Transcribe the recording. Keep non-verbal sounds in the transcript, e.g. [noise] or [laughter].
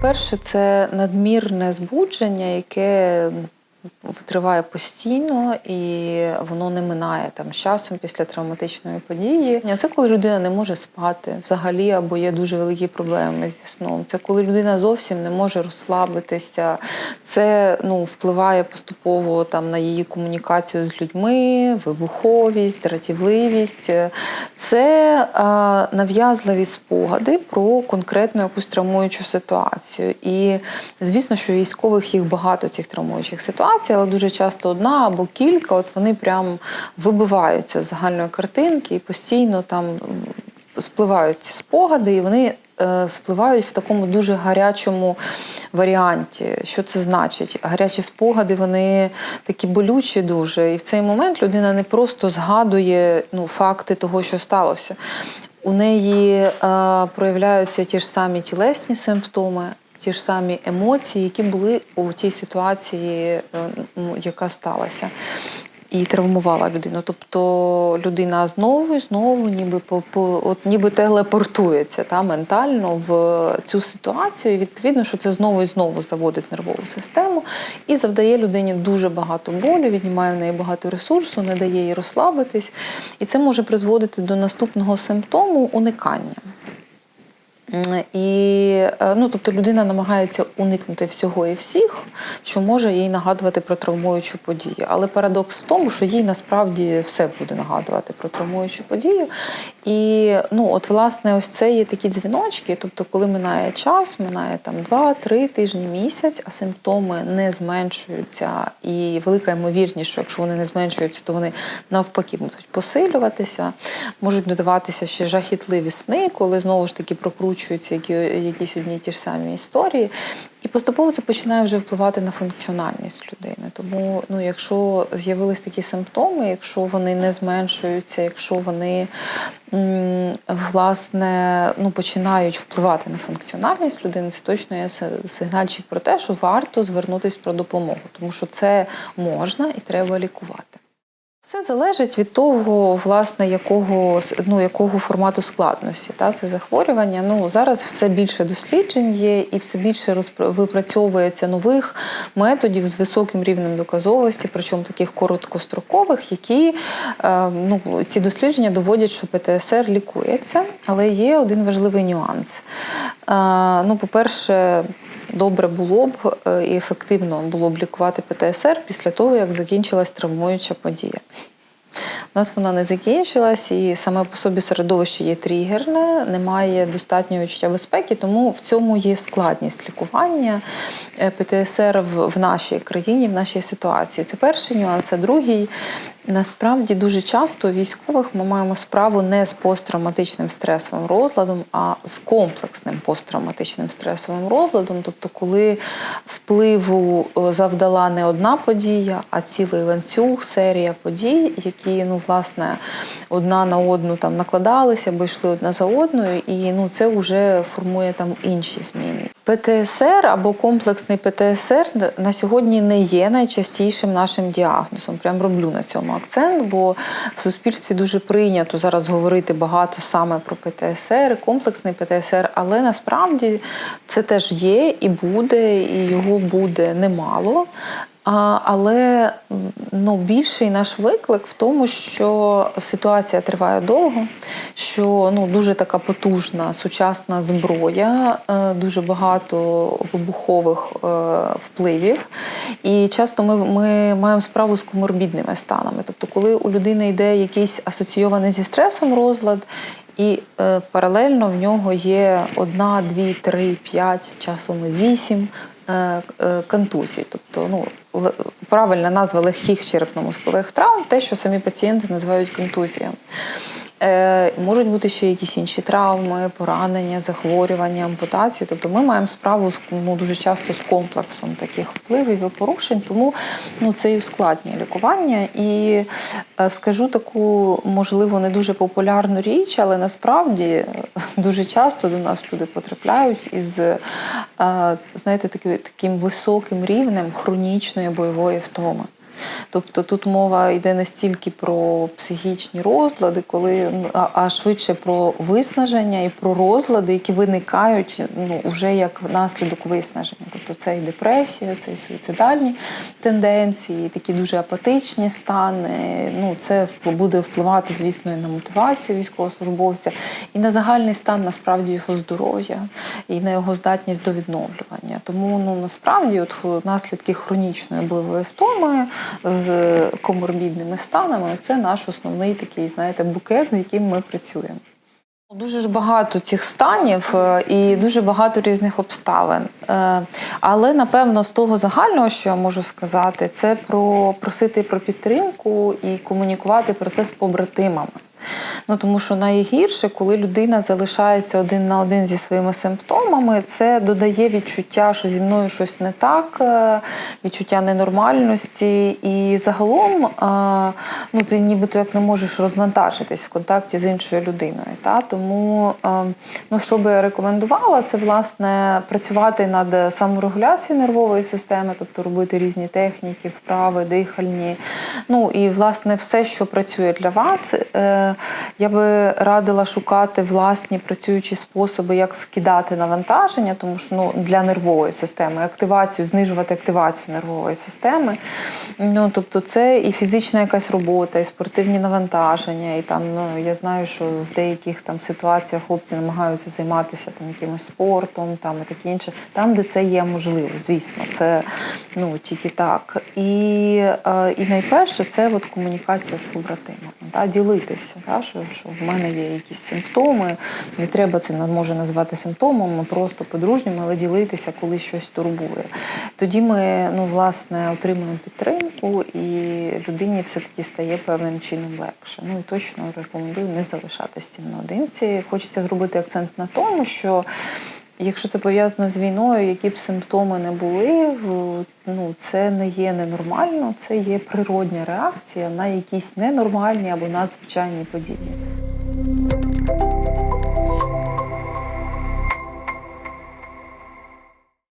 По-перше, це надмірне збудження, яке триває постійно і воно не минає там з часом після травматичної події. Це коли людина не може спати взагалі, або є дуже великі проблеми зі сном. Це коли людина зовсім не може розслабитися. Це ну, впливає поступово там на її комунікацію з людьми, вибуховість, дратівливість. Це а, нав'язливі спогади про конкретну якусь травмуючу ситуацію. І звісно, що військових їх багато цих травмуючих ситуацій, але дуже часто одна або кілька, от вони прям вибиваються з загальної картинки і постійно там спливають ці спогади, і вони е, спливають в такому дуже гарячому варіанті. Що це значить? Гарячі спогади, вони такі болючі дуже. І в цей момент людина не просто згадує ну, факти того, що сталося. У неї е, проявляються ті ж самі тілесні симптоми, ті ж самі емоції, які були у тій ситуації, е, ну, яка сталася. І травмувала людину. Тобто людина знову і знову, ніби по, по от ніби телепортується та ментально в цю ситуацію. І відповідно, що це знову і знову заводить нервову систему і завдає людині дуже багато болю, віднімає в неї багато ресурсу, не дає їй розслабитись. І це може призводити до наступного симптому уникання. І е, ну, тобто людина намагається уникнути всього і всіх, що може їй нагадувати про травмуючу подію. Але парадокс в тому, що їй насправді все буде нагадувати про травмуючу подію. І ну, от, власне, ось це є такі дзвіночки. Тобто, коли минає час, минає там 2-3 тижні, місяць, а симптоми не зменшуються, і велика ймовірність, що якщо вони не зменшуються, то вони навпаки будуть посилюватися, можуть додаватися ще жахітливі сни, коли знову ж таки які, якісь одні ті ж самі історії. І поступово це починає вже впливати на функціональність людини. Тому, ну, якщо з'явились такі симптоми, якщо вони не зменшуються, якщо вони власне ну, починають впливати на функціональність людини, це точно є сигнальчик про те, що варто звернутися про допомогу, тому що це можна і треба лікувати. Все залежить від того, власне, якого, ну, якого формату складності та, це захворювання. Ну, зараз все більше досліджень є і все більше розпра- нових методів з високим рівнем доказовості, причому таких короткострокових, які е, ну, ці дослідження доводять, що ПТСР лікується, але є один важливий нюанс. Е, ну, по-перше, добре було б е, і ефективно було б лікувати ПТСР після того, як закінчилась травмуюча подія. У нас вона не закінчилась, і саме по собі середовище є тригерне, немає достатнього відчуття безпеки, тому в цьому є складність лікування е, ПТСР в, в нашій країні, в нашій ситуації. Це перший нюанс. А другий насправді дуже часто у військових ми маємо справу не з посттравматичним стресовим розладом, а з комплексним посттравматичним стресовим розладом. Тобто, коли впливу е, завдала не одна подія, а цілий ланцюг, серія подій, які ну власне одна на одну там накладалися або йшли одна за одною, і ну це вже формує там інші зміни. ПТСР або комплексний ПТСР на сьогодні не є найчастішим нашим діагнозом. Прям роблю на цьому акцент, бо в суспільстві дуже прийнято зараз говорити багато саме про ПТСР, комплексний ПТСР, але насправді це теж є і буде, і його буде немало. А, Але ну, більший наш виклик в тому, що ситуація триває довго, що ну, дуже така потужна сучасна зброя, е, дуже багато вибухових е, впливів. І часто ми, ми маємо справу з коморбідними станами. Тобто, коли у людини йде якийсь асоційований зі стресом розлад, і е, паралельно в нього є одна, дві, три, п'ять, часом вісім контузій. Тобто, ну, правильна назва легких черепно-мозкових травм, те, що самі пацієнти називають контузіями. Е, можуть бути ще якісь інші травми, поранення, захворювання, ампутації. Тобто ми маємо справу з ну, дуже часто з комплексом таких впливів і порушень, тому ну, це і ускладнює лікування. І е, скажу таку, можливо, не дуже популярну річ, але насправді [laughs] дуже часто до нас люди потрапляють із е, знаєте, таким високим рівнем хронічної бойової втоми. Тобто тут мова йде не стільки про психічні розлади, коли ну, а, швидше про виснаження і про розлади, які виникають ну, вже як наслідок виснаження. Тобто це і депресія, це і суїцидальні тенденції, такі дуже апатичні стани. Ну, це буде впливати, звісно, і на мотивацію військовослужбовця, і на загальний стан насправді його здоров'я, і на його здатність до відновлювання. Тому ну насправді, от наслідки хронічної бойової втоми з коморбідними станами це наш основний такий, знаєте, букет, з яким ми працюємо. Дуже ж багато цих станів е, і дуже багато різних обставин. Е, Але напевно з того загального, що я можу сказати, це про просити про підтримку і комунікувати про це з побратимами. Ну тому що найгірше, коли людина залишається один на один зі своїми симптомами, це додає відчуття, що зі мною щось не так, е, відчуття ненормальності. І загалом е, ну, ти нібито як не можеш розвантажитись в контакті з іншою людиною. Та? Тому, е, ну, що би я рекомендувала, це власне працювати над саморегуляцією нервової системи, тобто робити різні техніки, вправи, дихальні. Ну і власне все, що працює для вас. Я би радила шукати власні працюючі способи, як скидати навантаження, тому що ну, для нервової системи, активацію, знижувати активацію нервової системи. Ну, тобто це і фізична якась робота, і спортивні навантаження. І там, ну, я знаю, що в деяких там ситуаціях хлопці намагаються займатися там якимось спортом, там і таке інше, там, де це є можливо, звісно, це ну, тільки так. І, е, і найперше це от комунікація з побратимами, да, ділитися, да, що, що в мене є якісь симптоми. Не треба це може назвати симптомом, просто по-дружньому, але ділитися, коли щось турбує. Тоді ми ну, власне отримуємо підтримку, і людині все-таки стає певним чином легше. Ну і точно рекомендую не залишатись тим наодинці. Хочеться зробити акцент на тому, що. Якщо це пов'язано з війною, які б симптоми не були, ну це не є ненормально, це є природня реакція на якісь ненормальні або надзвичайні події.